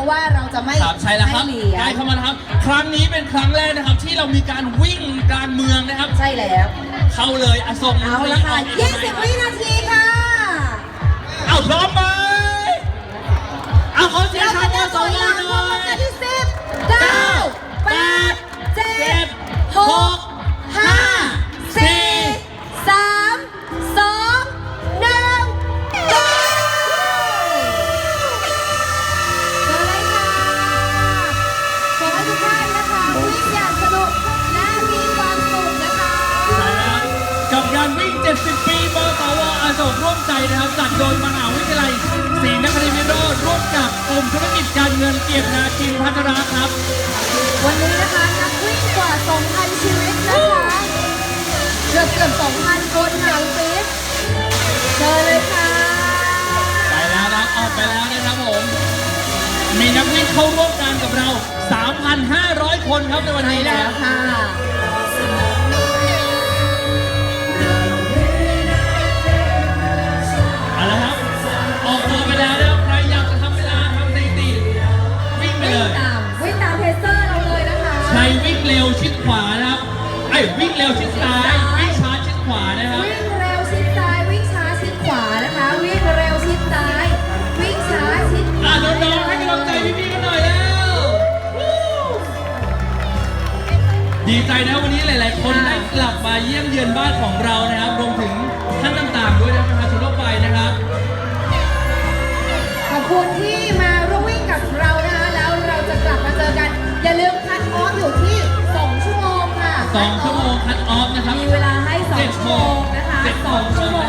ราะว่าเราจะไม่ครับใช่แล้วครับไม่เหลียใกล้เข้ามาแล้วครับ ครั้งนี้เป็นครั้งแรกนะครับ ที่เรามีการวิ่งกลางเมืองนะครับ ใช่แล้ว เข้าเลยอะส่งเอาละค่ะ 20 วินาทีค่ะ 70 ปีมสวอโศกร่วมใจนะครับจัดโดยมหาวิทยาลัยศรีนครินทร์วิโรธร่วมกับกรมธุรกิจการเงินเกียรตินาคินพัฒนาครับ วันนี้นะคะนักวิ่งกว่า 2,000 ชีวิตนะคะเกือบเกือบ2,000 คนค่ะคุณปิ๊กเชิญเลยค่ะไปแล้วนะออกไปแล้วนะครับผมมีนักวิ่งเข้าร่วมกันกับเรา 3,500 คนครับในวันใช่นี้นะแล้วค่ะ วิ่งเร็วชิดขวานะครับไอ้ยวิ่งเร็วชิดซ้ายวิ่งช้าชิดขวานะครับ วิ่งเร็วชิดซ้ายวิ่งช้าชิดขวานะคะ วิ่งเร็วชิดซ้ายวิ่งช้าชิดขวาอะน้องๆให้กำลังใจพี่ๆกันหน่อยแล้ว ดีใจนะวันนี้หลาย ๆ คนได้กลับมาเยี่ยมเยือนบ้านของเรานะครับรวมถึงท่านต่างๆด้วยนะประชาชนทั่วไปนะครับ ขอบคุณที่ 2ชั่วโมงค่ะสองชั่วโมงคัดออฟนะครับมีเวลาให้2ชั่วโมงนะคะเจ็ดโมง2